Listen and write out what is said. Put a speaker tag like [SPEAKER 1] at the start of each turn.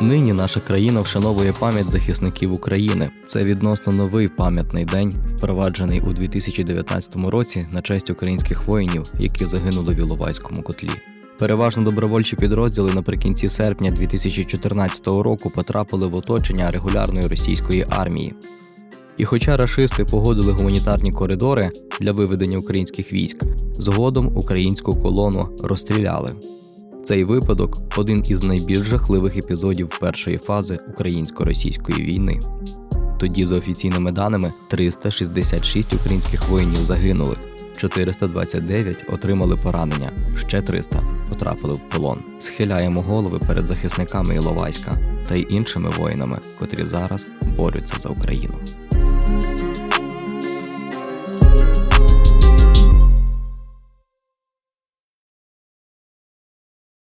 [SPEAKER 1] Нині наша країна вшановує пам'ять захисників України. Це відносно новий пам'ятний день, впроваджений у 2019 році на честь українських воїнів, які загинули в Іловайському котлі. Переважно добровольчі підрозділи наприкінці серпня 2014 року потрапили в оточення регулярної російської армії. І хоча рашисти погодили гуманітарні коридори для виведення українських військ, згодом українську колону розстріляли. Цей випадок один із найбільш жахливих епізодів першої фази українсько-російської війни. Тоді, за офіційними даними, 366 українських воїнів загинули, 429 отримали поранення, ще 300 потрапили в полон. Схиляємо голови перед захисниками Іловайська та й іншими воїнами, котрі зараз борються за Україну.